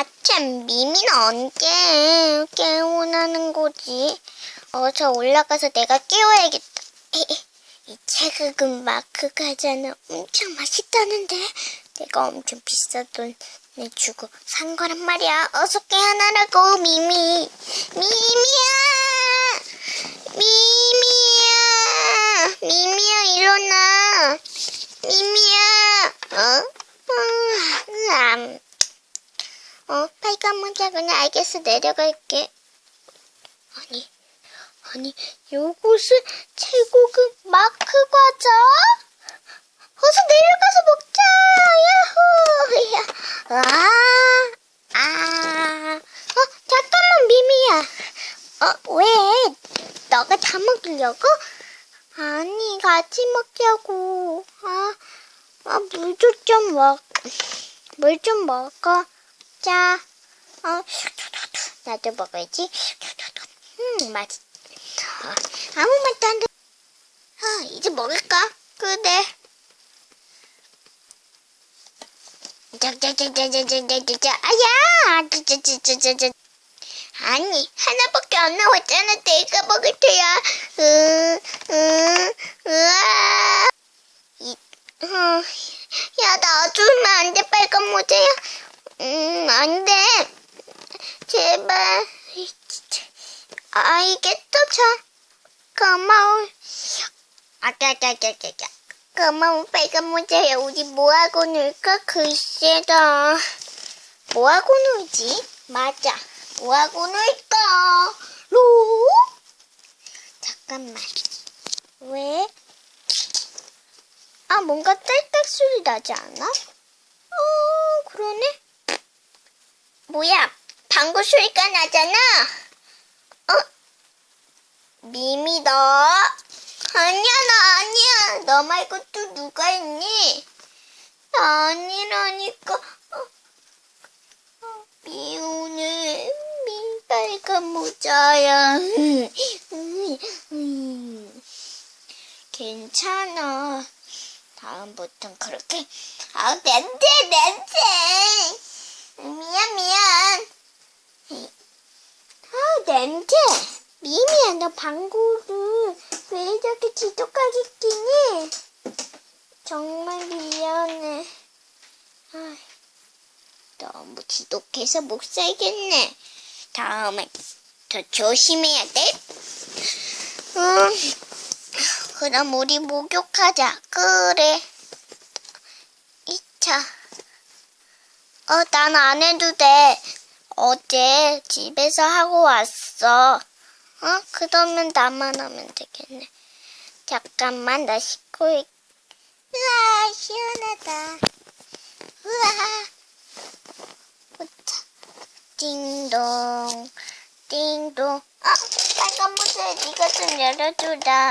아참, 미미는 언제 깨어나는 거지? 어서 올라가서 내가 깨워야겠다. 이 체극은 마크 과자는 엄청 맛있다는데 내가 엄청 비싼 돈 내주고 산 거란 말이야. 어서 깨어나라고, 미미. 미미야! 미미야! 미미야, 일어나! 미미야! 어? 음, 어, 문자구나. 알겠어. 내려갈게. 아니, 아니, 요것은 최고급 마크 과자? 어서 내려가서 먹자! 야호! 야. 아, 아. 어, 잠깐만, 미미야. 어, 왜? 너가 다 먹으려고? 아니, 같이 먹자고. 아, 아, 물도 좀 먹, 물 좀 먹어. 자, 어, 나도 먹어야지. 음, 맛있다. 아무 맛도 안 나. 아, 이제 먹을까? 그래. 짜자자자자자자자 아야 짜자자자자자 아니 하나밖에 안 나왔잖아 내가 먹을 테야 으 으 으아 이, 어, 야 놔주면 안 돼 빨간 모자야 음 안 돼 제발 이, 진짜. 알겠다. 자 고마워. 아자자자자자 고마워. 빨간 모자야. 우리 뭐하고 놀까? 글쎄다. 뭐하고 놀지? 맞아. 뭐하고 놀까? 로? 잠깐만. 왜? 아 뭔가 딸깍 소리 나지 않아? 어 그러네. 뭐야 방구 소리가 나잖아 어? 미미 너? 아니야 나 아니야. 너 말고 또 누가 있니? 나 아니라니까. 어, 어, 미우네 미 빨간 모자야. 괜찮아. 다음부턴 그렇게. 아 냄새 냄새 미안 미안 아 냄새. 미미야 너 방구를 왜 이렇게 지독하게 끼니? 정말 미안해. 아, 너무 지독해서 못 살겠네. 다음에 더 조심해야 돼. 음, 그럼 우리 목욕하자. 그래. 2차. 어, 난 안 해도 돼. 어제 집에서 하고 왔어. 어? 그러면 나만 하면 되겠네. 잠깐만, 나 씻고 있... 우와, 시원하다. 우와. 보자. 띵동, 띵동. 아, 빨간 모자 네가 좀 열어주라.